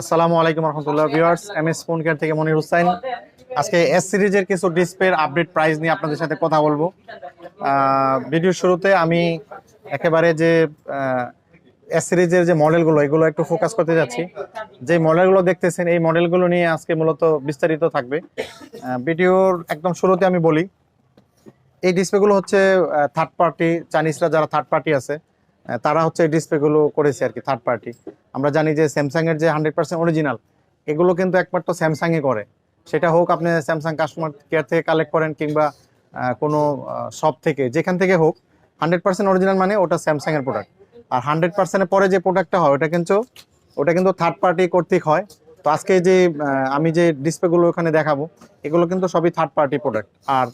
আসসালামু আলাইকুম রহমতুল্লাহ viewers M S phone care থেকে মনির হুসাইন। আজকে এস সিরিজের কিছু ডিসপ্লের আপডেট প্রাইস নিয়ে আপনাদের সাথে কথা বলব। ভিডিওর শুরুতে আমি একেবারে যে এস সিরিজের যে মডেলগুলো এগুলো একটু ফোকাস করতে যাচ্ছি। যে মডেলগুলো দেখতেছেন এই মডেলগুলো নিয়ে আজকে মূলত বিস্তারিত থাকবে। ভিডিওর একদম শুরুতে আমি বলি এই ডিসপ্লেগুলো হচ্ছে থার্ড পার্টি চাইনিজরা যারা থার্ড পার্টি আছে তারা হচ্ছে এই ডিসপ্লেগুলো করেছে আর কি থার্ড পার্টি আমরা জানি যে স্যামসাং এর যে হান্ড্রেড পার্সেন্ট অরিজিনাল এগুলো কিন্তু একমাত্র স্যামসাং এ করে। সেটা হোক আপনি স্যামসাং কাস্টমার কেয়ার থেকে কালেক্ট করেন কিংবা কোনো শপ থেকে, যেখান থেকে হোক হান্ড্রেড পার্সেন্ট অরিজিনাল মানে ওটা স্যামসাং এর প্রোডাক্ট আর হান্ড্রেড পার্সেন্টের পরে যে প্রোডাক্টটা হয়, ওটা কিন্তু ওটা কিন্তু থার্ড পার্টি কর্তৃক হয়। তো আজকে যে আমি যে ডিসপ্লেগুলো ওখানে দেখাবো, এগুলো কিন্তু সবই থার্ড পার্টি প্রোডাক্ট আর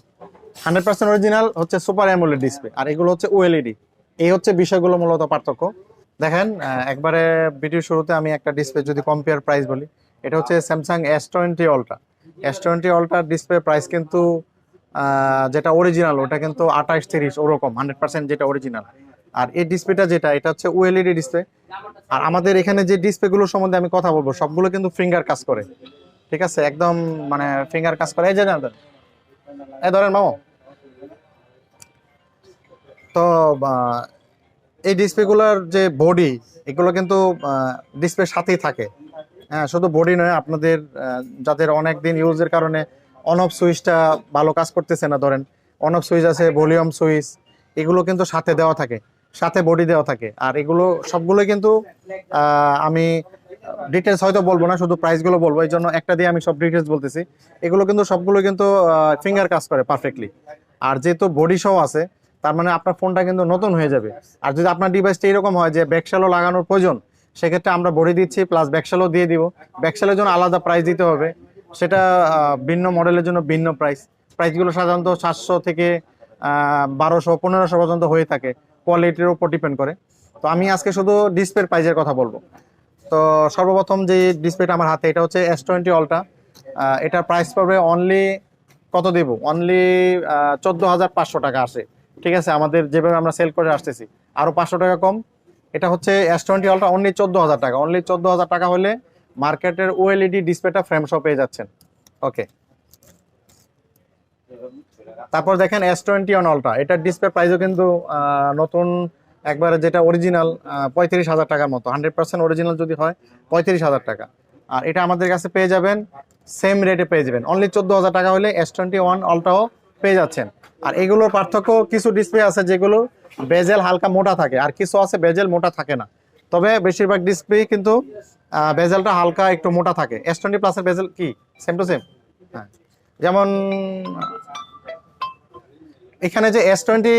হান্ড্রেড পার্সেন্ট অরিজিনাল হচ্ছে সুপার অ্যামোলেড ডিসপ্লে আর এগুলো হচ্ছে ওএলইডি এই হচ্ছে বিষয়গুলো মূলত পার্থক্য। দেখেন একবারে ভিডিও শুরুতে আমি একটা ডিসপ্লে যদি কম্পেয়ার প্রাইস বলি, এটা হচ্ছে Samsung S twenty ultra S twenty অল্ট্রার display price কিন্তু যেটা অরিজিনাল ওটা কিন্তু আঠাশ তিরিশ, ওরকম হান্ড্রেড পার্সেন্ট যেটা অরিজিনাল আর এই ডিসপ্লেটা যেটা, এটা হচ্ছে ওএলইডি ডিসপ্লে আর আমাদের এখানে যে ডিসপ্লেগুলো সম্বন্ধে আমি কথা বলব, সবগুলো কিন্তু ফিঙ্গার কাজ করে। ঠিক আছে? একদম মানে ফিঙ্গার কাজ করে। এই যে না এই ধরেন, মামো। তো এই ডিসপ্লেগুলোর যে বডি এগুলো কিন্তু ডিসপ্লের সাথেই থাকে। হ্যাঁ শুধু বডি নয়, আপনাদের যাদের অনেক দিন ইউজের কারণে অন সুইচটা ভালো কাজ করতেছে না, ধরেন অন সুইচ আছে ভলিউম সুইচ এগুলো কিন্তু সাথে দেওয়া থাকে, সাথে বডি দেওয়া থাকে। আর এগুলো সবগুলো কিন্তু আমি ডিটেলস হয়তো বলব না, শুধু প্রাইসগুলো বলব, এই জন্য একটা দিয়ে আমি সব ডিটেলস বলতেছি। এগুলো কিন্তু সবগুলো কিন্তু ফিঙ্গার কাজ করে পারফেক্টলি আর যেহেতু বডি সহ আছে তার মানে আপনার ফোনটা কিন্তু নতুন হয়ে যাবে। আর যদি আপনার ডিভাইসটা এরকম হয় যে ব্যাকশালও লাগানোর প্রয়োজন সেক্ষেত্রে আমরা বডি দিচ্ছি প্লাস ব্যাকশালও দিয়ে দিব। ব্যাকশালের জন্য আলাদা প্রাইস দিতে হবে। সেটা ভিন্ন মডেলের জন্য ভিন্ন প্রাইস প্রাইসগুলো সাধারণত সাতশো থেকে বারোশো পনেরোশো পর্যন্ত হয়ে থাকে। কোয়ালিটির উপর ডিপেন্ড করে। তো আমি আজকে শুধু ডিসপ্লের প্রাইসের কথা বলব। তো সর্বপ্রথম যে ডিসপ্লেটা আমার হাতে এটা হচ্ছে এস টোয়েন্টি অলটা এটার প্রাইস পড়বে অনলি কত দেব? অনলি চোদ্দ হাজার পাঁচশো টাকা আসে। ঠিক আছে, আমাদের যেভাবে আমরা সেল করে আসতেছি আরও পাঁচশো টাকা কম। এটা হচ্ছে এস টোয়েন্টি অলটা অনলি চোদ্দ হাজার টাকা। অনলি চোদ্দ হাজার টাকা হলে মার্কেটের ওএলইডি ডিসপ্লেটা ফ্রেম শপ পেয়ে যাচ্ছেন। ওকে তারপর দেখেন এস টোয়েন্টি অন অলটা এটার ডিসপ্লে প্রাইসও কিন্তু নতুন, একবারে যেটা অরিজিনাল পঁয়ত্রিশ হাজার টাকার মতো। হান্ড্রেড পার্সেন্ট অরিজিনাল যদি হয়, পঁয়ত্রিশ হাজার টাকা। আর এটা আমাদের কাছে পেয়ে যাবেন সেম রেটে পেয়ে যাবেন। অনলি চোদ্দ হাজার টাকা হলে এস টোয়েন্টি ওয়ান অলটাও পেয়ে যাচ্ছেন। আর এগুলোর পার্থক্য কিছু ডিসপ্লে আছে যেগুলো বেজেল হালকা মোটা থাকে, আর কিছু আছে বেজেল মোটা থাকে না। তবে বেশিরভাগ ডিসপ্লে কিন্তু বেজেলটা হালকা একটু মোটা থাকে। এস টোয়েন্টি প্লাসের বেজেল কি? সেম টু সেম হ্যাঁ। যেমন, এখানে যে S twenty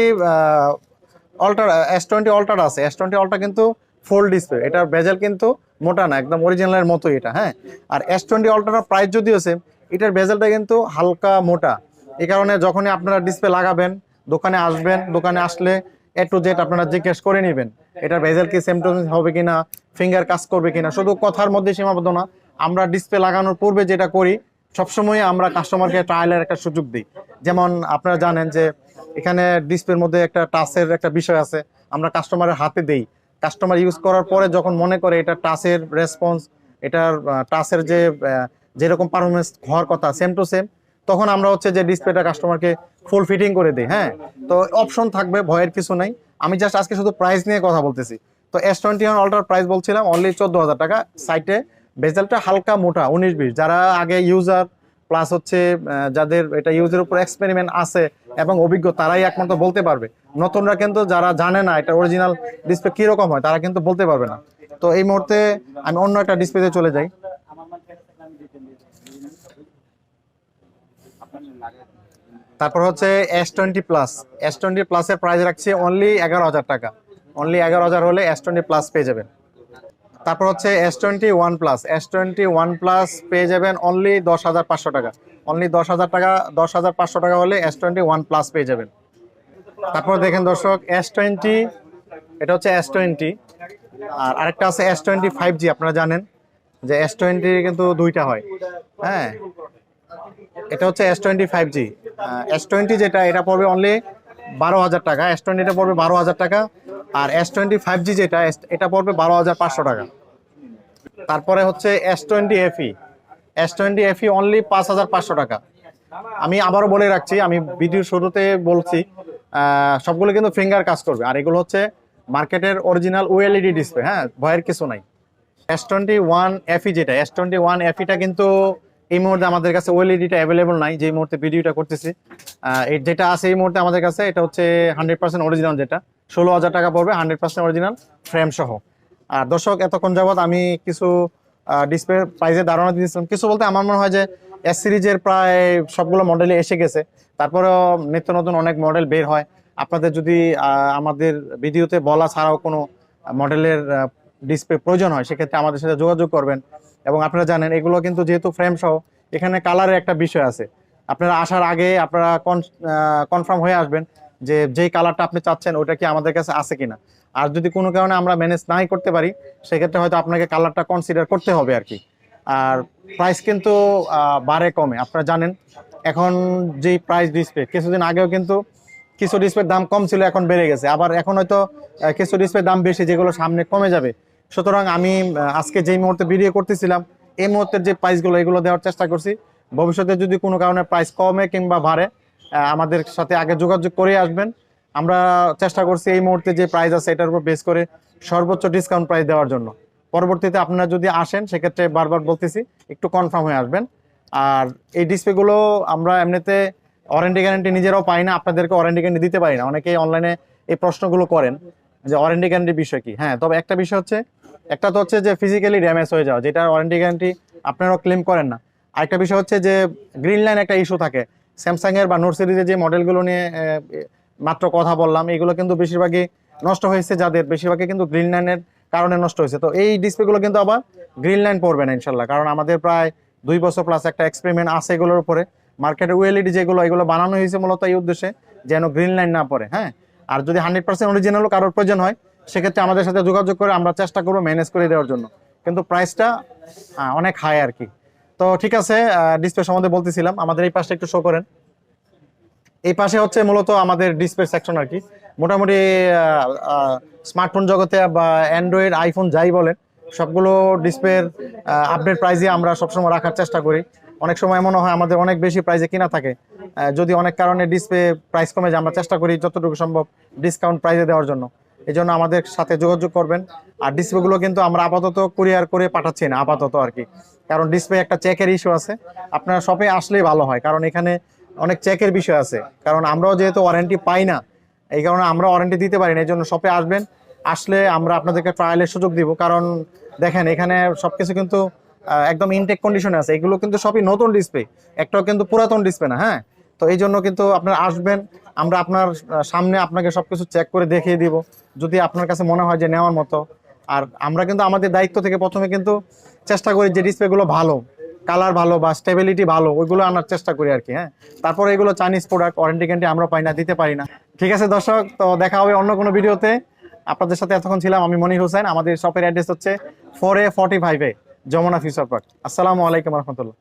ultra S twenty ultra আছে। এস টোয়েন্টি অল্টার কিন্তু ফুল ডিসপ্লে এটার বেজেল কিন্তু মোটা না, একদম অরিজিনালের মতোই এটা হ্যাঁ। আর এস টোয়েন্টি অল্টার প্রাইস যদিও সেম এটার বেজেলটা কিন্তু হালকা মোটা। এই কারণে যখনই আপনারা ডিসপ্লে লাগাবেন, দোকানে আসবেন, দোকানে আসলে এ টু জেড আপনারা জিজ্ঞেস করে নেবেন, এটার বেজেল কি সেমটন হবে কিনা ফিঙ্গার কাজ করবে কিনা, শুধু কথার মধ্যে সীমাবদ্ধ না, আমরা ডিসপ্লে লাগানোর পূর্বে যেটা করি, সবসময় আমরা কাস্টমারকে ট্রায়ালের একটা সুযোগ দিই। যেমন আপনারা জানেন যে এখানে ডিসপ্লের মধ্যে একটা টাচের একটা বিষয় আছে, আমরা কাস্টমারের হাতে দেই। কাস্টমার ইউজ করার পরে যখন মনে করে এটা টাচের রেসপন্স এটার টাচের যে যেরকম পারফরমেন্স হওয়ার কথা সেম টু সেম তখন আমরা হচ্ছে যে ডিসপ্লেটা কাস্টমারকে ফুল ফিটিং করে দিই হ্যাঁ? তো অপশন থাকবে ভয়ের কিছু নাই। আমি জাস্ট আজকে শুধু প্রাইস নিয়ে কথা বলতেছি। তো S twenty one ultra price বলছিলাম অনলি চোদ্দ হাজার টাকা সাইটে বেজেলটা হালকা মোটা উনিশ বিশ। যারা আগে ইউজার প্লাস হচ্ছে যাদের এটা ইউজের উপর এক্সপেরিমেন্ট আছে এবং অভিজ্ঞ তারাই একমাত্র বলতে পারবে। নতুনরা কিন্তু যারা জানে না এটা অরিজিনাল ডিসপ্লে কীরকম হয় তারা কিন্তু বলতে পারবে না। তো এই মুহূর্তে আমি অন্য একটা ডিসপ্লেতে চলে যাই। তারপর হচ্ছে S twenty plus S twenty প্লাসের প্রাইস রাখছি অনলি এগারো হাজার টাকা। অনলি এগারো হাজার হলে এস টোয়েন্টি প্লাস পেয়ে যাবেন। তারপর হচ্ছে S twenty one plus S twenty one plus পেয়ে যাবেন অনলি দশ হাজার পাঁচশো টাকা। অনলি দশ হাজার টাকা, দশ হাজার পাঁচশো টাকা হলে এস টোয়েন্টি ওয়ান প্লাস পেয়ে যাবেন। তারপর দেখেন দর্শক এস টোয়েন্টি এটা হচ্ছে এস টোয়েন্টি আর আরেকটা আছে এস টোয়েন্টি ফাইভ জি আপনারা জানেন যে এস টোয়েন্টি কিন্তু দুইটা হয়। হ্যাঁ? এটা হচ্ছে S twenty five G S twenty যেটা, এটা পড়বে অনলি বারো হাজার টাকা। এস টোয়েন্টিটা পড়বে বারো হাজার টাকা। আর এস টোয়েন্টি ফাইভ জি যেটা এটা পড়বে বারো হাজার পাঁচশো টাকা। তারপরে হচ্ছে S twenty FE S twenty FE only পাঁচ হাজার পাঁচশো টাকা। আমি আবারও বলে রাখছি, আমি ভিডিও শুরুতে বলছি সবগুলো কিন্তু ফিঙ্গার কাজ করবে। আর এগুলো হচ্ছে মার্কেটের অরিজিনাল ওএলইডি ডিসপ্লে হ্যাঁ ভয়ের কিছু নাই। এস টোয়েন্টি ওয়ান এফি যেটা এস টোয়েন্টি ওয়ান এফিটা কিন্তু এই মুহূর্তে আমাদের কাছে ওএলইডিটা অ্যাভেলেবল নাই, যে মুহূর্তে ভিডিওটা করতেছি। যেটা আছে এই মুহূর্তে আমাদের কাছে, এটা হচ্ছে হান্ড্রেড পার্সেন্ট অরিজিনাল যেটা। ষোলো হাজার টাকা পড়বে হান্ড্রেড পার্সেন্ট অরিজিনাল ফ্রেম সহ। আর দর্শক, এতক্ষণ যাবৎ আমি কিছু ডিসপ্লে প্রাইজের ধারণা দিয়েছিলাম। কিছু বলতে আমার মনে হয় যে এস সিরিজের প্রায় সবগুলো মডেলে এসে গেছে। তারপরেও নিত্য নতুন অনেক মডেল বের হয়। আপনাদের যদি আমাদের ভিডিওতে বলা ছাড়াও কোনো মডেলের ডিসপ্লে প্রয়োজন হয়, সেক্ষেত্রে আমাদের সাথে যোগাযোগ করবেন। এবং আপনারা জানেন, এগুলো কিন্তু যেহেতু ফ্রেম সহ, এখানে কালারের একটা বিষয় আছে। আপনারা আসার আগে আপনারা কনফার্ম হয়ে আসবেন যে যেই কালারটা আপনি চাচ্ছেন, ওটা কি আমাদের কাছে আছে কিনা। আর যদি কোনো কারণে আমরা ম্যানেজ নাই করতে পারি, সেক্ষেত্রে হয়তো আপনাকে কালারটা কনসিডার করতে হবে আর কি। আর প্রাইস কিন্তু বাড়ে কমে। আপনারা জানেন, এখন যেই প্রাইস ডিসপ্লে কিছুদিন আগেও কিন্তু কিছু ডিসপ্লের দাম কম ছিল, এখন বেড়ে গেছে। আবার এখন হয়তো কিছু ডিসপ্লের দাম বেশি, যেগুলো সামনে কমে যাবে সুতরাং আমি আজকে যেই মুহূর্তে ভিডিও করতেছিলাম, এই মুহূর্তের যে প্রাইসগুলো এগুলো দেওয়ার চেষ্টা করছি। ভবিষ্যতে যদি কোনো কারণে প্রাইস কমে কিংবা বাড়ে আমাদের সাথে আগে যোগাযোগ করে আসবেন। আমরা চেষ্টা করছি এই মুহূর্তে যে প্রাইস আছে, এটার উপর বেস করে সর্বোচ্চ ডিসকাউন্ট প্রাইস দেওয়ার জন্য। পরবর্তীতে আপনারা যদি আসেন, সেক্ষেত্রে বারবার বলতেছি, একটু কনফার্ম হয়ে আসবেন। আর এই ডিসপ্লেগুলো আমরা এমনিতে ওয়ারেন্টি গ্যারান্টি নিজেরাও পাই না, আপনাদেরকে ওয়ারেন্টি গ্যারান্টি দিতে পারি না। অনেকেই অনলাইনে এই প্রশ্নগুলো করেন। যে ওয়ারেন্টি গ্যারান্টির বিষয় কি? হ্যাঁ তবে একটা বিষয় হচ্ছে, একটা তো হচ্ছে যে ফিজিক্যালি ড্যামেজ হয়ে যাওয়া যেটা ওয়ারেন্টি গ্যারান্টি আপনারাও ক্লেম করেন না। আরেকটা বিষয় হচ্ছে যে গ্রিন লাইন একটা ইস্যু থাকে। স্যামসাং এর বা নোট সিরিজের যে মডেলগুলো নিয়ে মাত্র কথা বললাম, এগুলো কিন্তু বেশিরভাগই নষ্ট হয়েছে যাদের, বেশিরভাগই কিন্তু গ্রিন লাইনের কারণে নষ্ট হয়েছে। তো এই ডিসপ্লেগুলো কিন্তু আবার গ্রিন লাইন পড়বে না ইনশাল্লাহ কারণ আমাদের প্রায় দুই বছর প্লাস একটা এক্সপেরিমেন্ট আছে এগুলোর উপরে। মার্কেটে ওএলইডি যেগুলো, এগুলো বানানো হয়েছে মূলত এই উদ্দেশ্যে, যেন গ্রিন লাইন না পড়ে হ্যাঁ? আর যদি হান্ড্রেড পার্সেন্ট অরিজিনালও কারোর প্রয়োজন হয়, সেক্ষেত্রে আমাদের সাথে যোগাযোগ করে আমরা চেষ্টা করব ম্যানেজ করে দেওয়ার জন্য। কিন্তু প্রাইসটা অনেক হাই আর কি তো ঠিক আছে ডিসপ্লে সম্বন্ধে বলতেছিলাম, আমাদের এই পাশটা একটু শো করেন। এই পাশে হচ্ছে মূলত আমাদের ডিসপ্লে সেকশন আর কি মোটামুটি স্মার্টফোন জগতে বা অ্যান্ড্রয়েড আইফোন যাই বলেন, সবগুলো ডিসপ্লের আপডেট প্রাইজে আমরা সবসময় রাখার চেষ্টা করি। অনেক সময় এমনও হয়, আমাদের অনেক বেশি প্রাইজে কিনা থাকে। যদি অনেক কারণে ডিসপ্লে প্রাইস কমে যায়, আমরা চেষ্টা করি যতটুকু সম্ভব ডিসকাউন্ট প্রাইজে দেওয়ার জন্য। এই জন্য আমাদের সাথে যোগাযোগ করবেন। আর ডিসপ্লেগুলো কিন্তু আমরা আপাতত কুরিয়ার করে পাঠাচ্ছি না, আপাতত আর কি। কারণ ডিসপ্লে একটা চেকের ইস্যু আছে। আপনারা শপে আসলেই ভালো হয়, কারণ এখানে অনেক চেকের বিষয় আছে। কারণ আমরাও যেহেতু ওয়ারেন্টি পাই না, এই কারণে আমরা ওয়ারেন্টি দিতে পারি না, এই জন্য শপে আসবেন। আসলে আমরা আপনাদেরকে ট্রায়ালের সুযোগ দিব, কারণ দেখেন, এখানে সবকিছু কিন্তু একদম ইনটেক কন্ডিশনে আছে। এগুলো কিন্তু সবই নতুন ডিসপ্লে একটাও কিন্তু পুরাতন ডিসপ্লে না হ্যাঁ? তো এই জন্য কিন্তু আপনারা আসবেন, আমরা আপনার সামনে আপনাকে সবকিছু চেক করে দেখিয়ে দিব, যদি আপনার কাছে মনে হয় যে নেওয়ার মতো। আর আমরা কিন্তু আমাদের দায়িত্ব থেকে প্রথমে কিন্তু চেষ্টা করি যে ডিসপ্লেগুলো ভালো কালার ভালো বা স্টেবিলিটি ভালো, ওইগুলো আনার চেষ্টা করি আর কি হ্যাঁ? তারপরে এগুলো চাইনিজ প্রোডাক্ট ওয়ারেন্টি গ্যারান্টি আমরা পাই না, দিতে পারি না। ঠিক আছে দর্শক, তো দেখা হবে অন্য কোনো ভিডিওতে। আপনাদের সাথে এতক্ষণ ছিলাম আমি মনির হোসেন, আমাদের শপের অ্যাড্রেস হচ্ছে four A forty five Jamuna future park আসসালামু আলাইকুম রহমতুল্লাহ।